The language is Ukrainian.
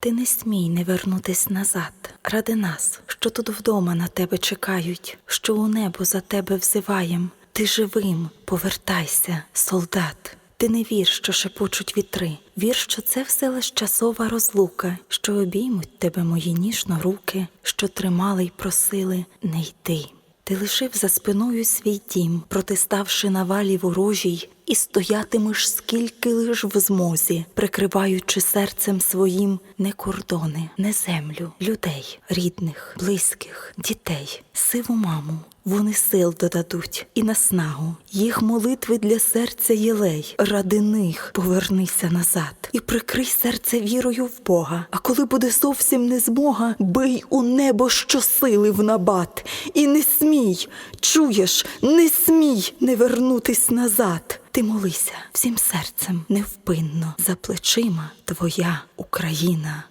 Ти не смій не вернутись назад ради нас, що тут вдома на тебе чекають, що у небо за тебе взиваєм. Ти живим, повертайся, солдат. Ти не вір, що шепочуть вітри. Вір, що це все лиш часова розлука, що обіймуть тебе мої ніжно руки, що тримали й просили не йди. Ти лишив за спиною свій дім, протиставши навалі ворожій, і стоятимеш скільки лиш в змозі, прикриваючи серцем своїм не кордони, не землю, людей, рідних, близьких, дітей, сиву маму. Вони сил додадуть і наснагу. Їх молитви для серця єлей. Ради них повернися назад і прикрий серце вірою в Бога. А коли буде зовсім не змога, бий у небо щосили в набат. І не смій, чуєш, не смій не вернутись назад. Ти молися всім серцем невпинно за плечима твоя Україна.